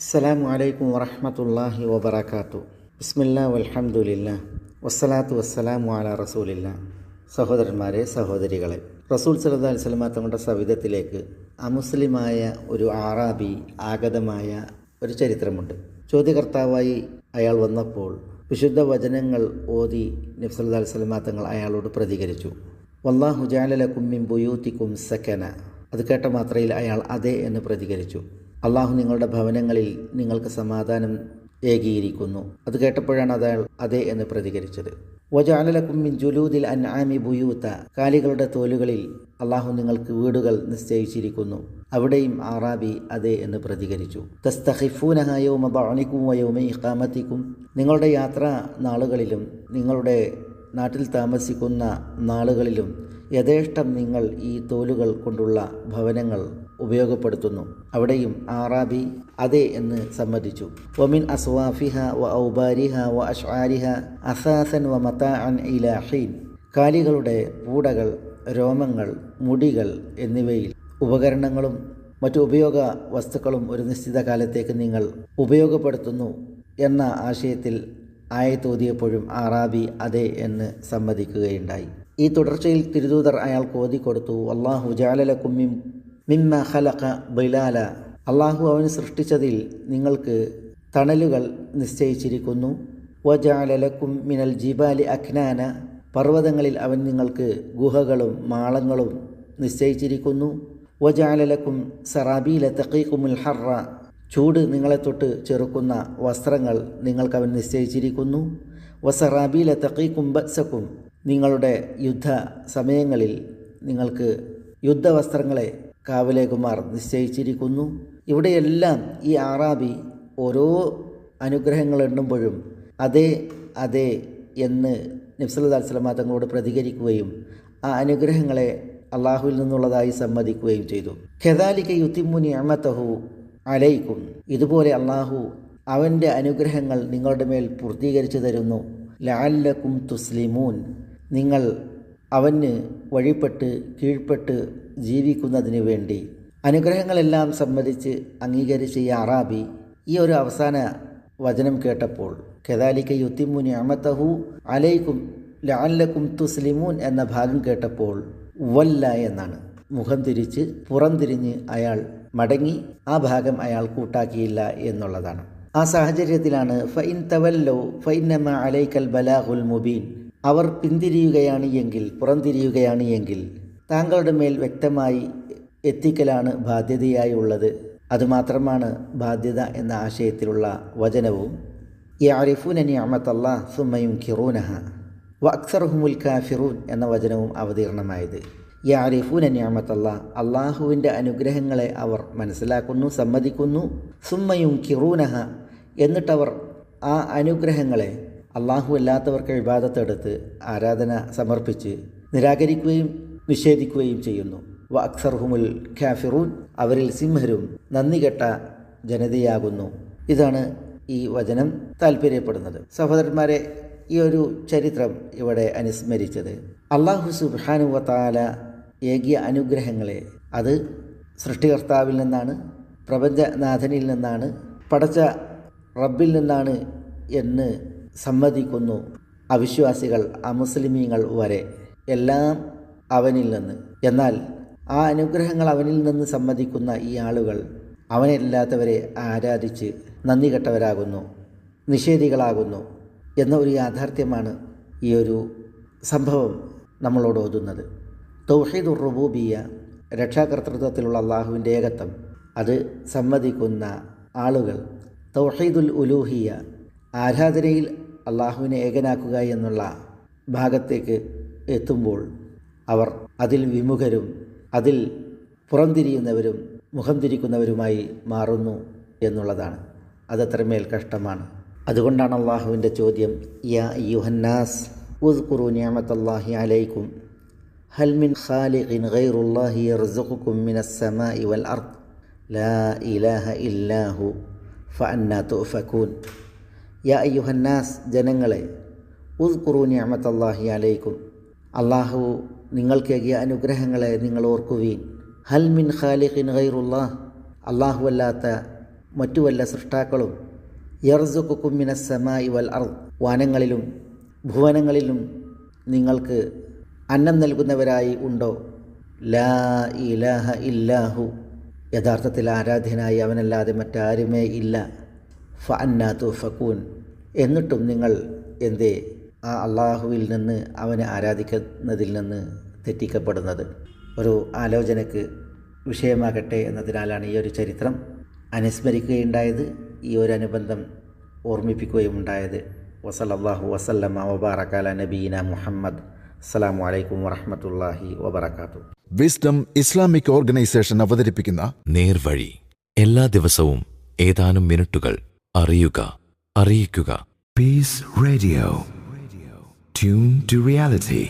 അസ്സലാമു അലൈക്കും വറഹമത്തല്ലാഹി വബർക്കാത്തു ബിസ്മില്ല വൽഹംദുലില്ലാ. വസ്സലാത്തു വസ്സലാമു അലാ റസൂലില്ല. സഹോദരന്മാരെ സഹോദരികളെ. റസൂൽ സല്ലല്ലാഹു അലൈഹി വസല്ലമ തങ്ങളുടെ സവിധത്തിലേക്ക് അമുസ്ലിമായ ഒരു ആറാബി ആഗതമായ ഒരു ചരിത്രമുണ്ട്. ചോദ്യകർത്താവായി അയാൾ വന്നപ്പോൾ വിശുദ്ധ വചനങ്ങൾ ഓതി നബ്സല്ലാ അലൈഹി വസല്ലമ തങ്ങൾ അയാളോട് പ്രതികരിച്ചു. വല്ലാഹു ജാലലക്കും മിൻ ബുയൂത്തിക്കും സക്കന അത് കേട്ട മാത്രയിൽ അയാൾ അതെ എന്ന് പ്രതികരിച്ചു. അള്ളാഹു നിങ്ങളുടെ ഭവനങ്ങളിൽ നിങ്ങൾക്ക് സമാധാനം ഏകിയിരിക്കുന്നു അത് കേട്ടപ്പോഴാണ് അയാൾ അതെ എന്ന് പ്രതികരിച്ചത്. വജാലലക്കും ജുലൂദിൽ അൻ ആമി ബുയൂത്ത. കാലികളുടെ തോലുകളിൽ അള്ളാഹു നിങ്ങൾക്ക് വീടുകൾ നിശ്ചയിച്ചിരിക്കുന്നു. അവിടെയും ആറാബി അതെ എന്ന് പ്രതികരിച്ചു. തസ്തഹിഫൂനഹയോമ ബാണിക്കും വയോമ ഇഖാമത്തിക്കും. നിങ്ങളുടെ യാത്രാ നാളുകളിലും നിങ്ങളുടെ നാട്ടിൽ താമസിക്കുന്ന നാളുകളിലും യഥേഷ്ടം നിങ്ങൾ ഈ തോലുകൾ കൊണ്ടുള്ള ഭവനങ്ങൾ ഉപയോഗപ്പെടുത്തുന്നു. അവിടെയും ആറാബി അതെ എന്ന് സമ്മതിച്ചു. ഒമിൻ അസ്വാഫിഹ വ ഔബാരിഹ വ അഷ്ആരിഹ അസാസൻ വ മതാഅൻ ഇലാഹീൻ കാലികളുടെ പൂടകൾ രോമങ്ങൾ മുടികൾ എന്നിവയിൽ ഉപകരണങ്ങളും മറ്റു ഉപയോഗ വസ്തുക്കളും ഒരു നിശ്ചിത കാലത്തേക്ക് നിങ്ങൾ ഉപയോഗപ്പെടുത്തുന്നു എന്ന ആശയത്തിൽ ആയത്തോതിയപ്പോഴും ആറാബി അതെ എന്ന് സമ്മതിക്കുകയുണ്ടായി. ഈ തുടർച്ചയിൽ തിരുദൂതർ അയാൾക്ക് ഓതിക്കൊടുത്തു അള്ളാഹു ജാലലക്കും മിം മിമ്മ ഖലഖ ബിലാല അള്ളാഹു അവന് സൃഷ്ടിച്ചതിൽ നിങ്ങൾക്ക് തണലുകൾ നിശ്ചയിച്ചിരിക്കുന്നു. വജാലലക്കും മിനൽ ജിബാലി അഖ്നാന പർവതങ്ങളിൽ അവൻ നിങ്ങൾക്ക് ഗുഹകളും മാളങ്ങളും നിശ്ചയിച്ചിരിക്കുന്നു. വജാലലക്കും സറാബീല തക്കീക്കുമുൽ ഹറ ചൂട് നിങ്ങളെ തൊട്ട് ചെറുക്കുന്ന വസ്ത്രങ്ങൾ നിങ്ങൾക്ക് അവൻ നിശ്ചയിച്ചിരിക്കുന്നു. വസറാബീല തക്കീക്കും ബത്സക്കും നിങ്ങളുടെ യുദ്ധ സമയങ്ങളിൽ നിങ്ങൾക്ക് യുദ്ധവസ്ത്രങ്ങളെ കാവലേകുമാർ നിശ്ചയിച്ചിരിക്കുന്നു. ഇവിടെയെല്ലാം ഈ ആറാബി ഓരോ അനുഗ്രഹങ്ങൾ എണ്ണുമ്പോഴും അതെ അതെ എന്ന് നബ്സല്ലാ തങ്ങളോട് പ്രതികരിക്കുകയും ആ അനുഗ്രഹങ്ങളെ അള്ളാഹുവിൽ നിന്നുള്ളതായി സമ്മതിക്കുകയും ചെയ്തു. ഖെദാലിക്ക യുത്തിമുനി അമത്തഹു അലയിക്കും ഇതുപോലെ അള്ളാഹു അവന്റെ അനുഗ്രഹങ്ങൾ നിങ്ങളുടെ മേൽ പൂർത്തീകരിച്ചു തരുന്നു. ലാല്ലക്കും തുസ്ലിമൂൻ. നിങ്ങൾ അവന് വഴിപ്പെട്ട് കീഴ്പ്പെട്ട് ജീവിക്കുന്നതിന് വേണ്ടി അനുഗ്രഹങ്ങളെല്ലാം സമ്മതിച്ച് അംഗീകരിച്ച ഈ അറാബി ഈ ഒരു അവസാന വചനം കേട്ടപ്പോൾ കെതാലിക്ക യുത്തിമുൻ അമത്തഹു അലൈക്കും ലാലക്കും തുസ്ലിമൂൻ എന്ന ഭാഗം കേട്ടപ്പോൾ വല്ല എന്നാണ്. മുഖം തിരിച്ച് പുറംതിരിഞ്ഞ് അയാൾ മടങ്ങി ആ ഭാഗം അയാൾ കൂട്ടാക്കിയില്ല എന്നുള്ളതാണ്. ആ സാഹചര്യത്തിലാണ് ഫൈൻ തവല്ലോ ഫൈനമ അലൈക്കൽ ബലാഹുൽ മുബീൻ അവർ പിന്തിരിയുകയാണ് എങ്കിൽ പുറംതിരിയുകയാണ് എങ്കിൽ താങ്കളുടെ മേൽ വ്യക്തമായി എത്തിക്കലാണ് ബാധ്യതയായി ഉള്ളത് അതുമാത്രമാണ് ബാധ്യത എന്ന ആശയത്തിലുള്ള വചനവും. യാരിഫൂൻ നിയമത്തല്ലാ സുമ്മയും ഖിറൂനഹ വ അക്സർഹുമുൽ കാഫിറൂൻ എന്ന വചനവും അവതീർണമായത്. യാരിഫൂൻ നിയമത്തല്ല അള്ളാഹുവിന്റെ അനുഗ്രഹങ്ങളെ അവർ മനസ്സിലാക്കുന്നു സമ്മതിക്കുന്നു. സുമ്മയും ഖിറൂനഹ എന്നിട്ടവർ ആ അനുഗ്രഹങ്ങളെ അള്ളാഹു അല്ലാത്തവർക്ക് വിവാദത്തെടുത്ത് ആരാധന സമർപ്പിച്ച് നിരാകരിക്കുകയും നിഷേധിക്കുകയും ചെയ്യുന്നു. വ അക്സർഹുമുൽ ഖാഫിറൂൻ അവരിൽ സിംഹരും നന്ദി കെട്ട ജനതയാകുന്നു. ഇതാണ് ഈ വചനം താല്പര്യപ്പെടുന്നത് സഹോദരന്മാരെ ഈ ഒരു ചരിത്രം ഇവിടെ അനുസ്മരിച്ചത്. അള്ളാഹു സുബാനുവത്താല ഏകിയ അനുഗ്രഹങ്ങളെ അത് സൃഷ്ടികർത്താവിൽ നിന്നാണ് പ്രപഞ്ചനാഥനിൽ നിന്നാണ് പടച്ച റബ്ബിൽ നിന്നാണ് എന്ന് സമ്മതിക്കുന്നു. അവിശ്വാസികൾ അമുസ്ലിമീങ്ങൾ വരെ എല്ലാം അവനിൽ നിന്ന്. എന്നാൽ ആ അനുഗ്രഹങ്ങൾ അവനിൽ നിന്ന് സമ്മതിക്കുന്ന ഈ ആളുകൾ അവനില്ലാത്തവരെ ആരാധിച്ച് നന്ദി കെട്ടവരാകുന്നു നിഷേധികളാകുന്നു എന്ന ഒരു യാഥാർത്ഥ്യമാണ് ഈ ഒരു സംഭവം നമ്മളോട് ഓതുന്നത്. തൗഹീദുർ റുബൂബിയ രക്ഷാകർത്തൃത്വത്തിലുള്ള അള്ളാഹുവിന്റെ ഏകത്വം. അത് സമ്മതിക്കുന്ന ആളുകൾ. തൗഹീദുൽ ഉലൂഹിയ ആരാധനയിൽ അള്ളാഹുവിനെ ഏകനാക്കുക എന്നുള്ള ഭാഗത്തേക്ക് എത്തുമ്പോൾ അവർ അതിൽ വിമുഖരും അതിൽ പുറംതിരിയുന്നവരും മുഖം തിരിക്കുന്നവരുമായി മാറുന്നു എന്നുള്ളതാണ്. അതത്രമേൽ കഷ്ടമാണ്. അതുകൊണ്ടാണ് അള്ളാഹുവിന്റെ ചോദ്യം യാ യുഹന്നാസ് ഉദ്കുറു നിയമത്തല്ലാഹി അലൈക്കും ഹൽ മിൻ ഖാലിഖിൻ ഗൈറുല്ലാഹി യർസുഖുക്കും മിനസ്സമാഇ വൽ അർദ് ലാ ഇലാഹ ഇല്ലാഹു ഫഅന്നാ തുഫകൂൻ. യാ യുഹന്നാസ് ജനങ്ങളെ ഉസ്കുറു ഞാമത്ത് അള്ളാഹി അലൈക്കും. അള്ളാഹു നിങ്ങൾക്കേകിയ അനുഗ്രഹങ്ങളെ നിങ്ങൾ ഓർക്കുവീൻ. ഹൽ മിൻ ഖാലിഖിൻ ഗൈറുല്ലാഹ്. അള്ളാഹു അല്ലാത്ത മറ്റു വല്ല സൃഷ്ടാക്കളും യർസുക്കുമിന സമായി വൽ അർ വാനങ്ങളിലും ഭുവനങ്ങളിലും നിങ്ങൾക്ക് അന്നം നൽകുന്നവരായി ഉണ്ടോ? ലാ ഇലാഹ ഇല്ലാഹു. യഥാർത്ഥത്തിൽ ആരാധ്യനായി അവനല്ലാതെ മറ്റാരുമേ ഇല്ല. ഫ അന്നാത്തു ഫക്കൂൻ എന്നിട്ടും നിങ്ങൾ എന്തേ? ആ അള്ളാഹുവിൽ നിന്ന് അവനെ ആരാധിക്കുന്നതിൽ നിന്ന് തെറ്റിക്കപ്പെടുന്നത്. ഒരു ആലോചനയ്ക്ക് വിഷയമാകട്ടെ എന്നതിനാലാണ് ഈ ഒരു ചരിത്രം അനുസ്മരിക്കുകയുണ്ടായത്. ഈ ഒരു അനുബന്ധം ഓർമ്മിപ്പിക്കുകയും ഉണ്ടായത്. വസലല്ലാഹു വസല്ലമ വബാറക്കാല നബീന മുഹമ്മദ്. അസ്സലാമു അലൈക്കും വറഹമത്തല്ലാഹി വബർക്കാത്തു വിസ്ഡം ഇസ്ലാമിക് ഓർഗനൈസേഷൻ അവതരിപ്പിക്കുന്ന നേർവഴി. എല്ലാ ദിവസവും ഏതാനും മിനിറ്റുകൾ അറിയുക അറിയിക്കുക Peace Radio. Tune to reality.